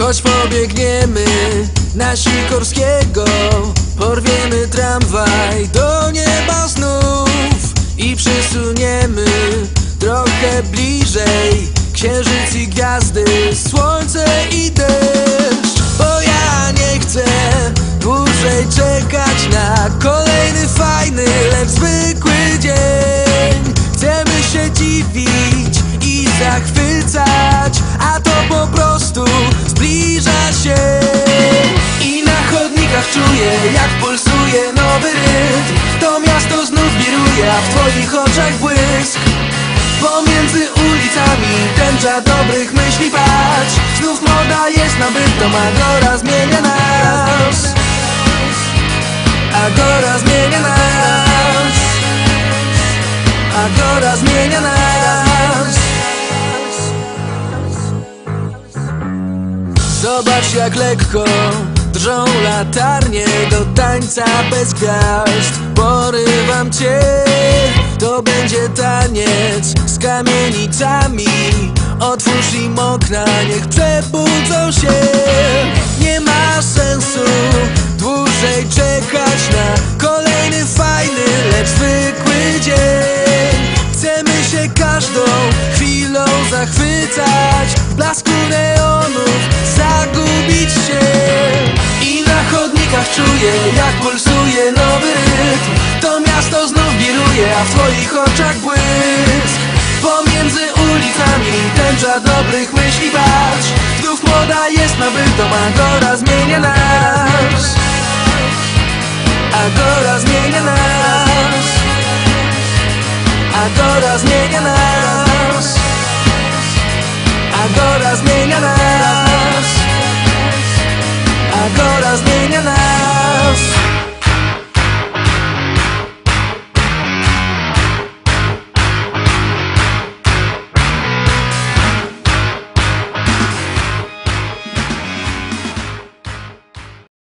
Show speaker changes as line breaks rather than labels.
Choć pobiegniemy na Sikorskiego Porwiemy tramwaj do nieba znów I przysuniemy trochę bliżej Księżyc i gwiazdy, słońce i deszcz. Bo ja nie chcę dłużej czekać na kolejny fajny, lecz zwykły a w twoich oczach błysk. Pomiędzy ulicami tęcza dobrych myśli patrz. Znów moda jest nabytą, Agora zmienia nas. Agora zmienia nas. Agora zmienia nas. Zobacz jak lekko drżą latarnie do tańca bez gwiazd. Porywam cię, będzie taniec z kamienicami. Otwórz im okna, niech przebudzą się. Nie ma sensu dłużej czekać na kolejny fajny, lecz zwykły dzień. Chcemy się każdą chwilą zachwycać W blasku neonów zagubić się. I na chodnikach czuję jak pulsuje nowy rytm w twoich oczach błysk. Pomiędzy ulicami tęcza dobrych myśli patrz Znów moda jest nabytą, Agora zmienia nas Agora zmienia nas Agora zmienia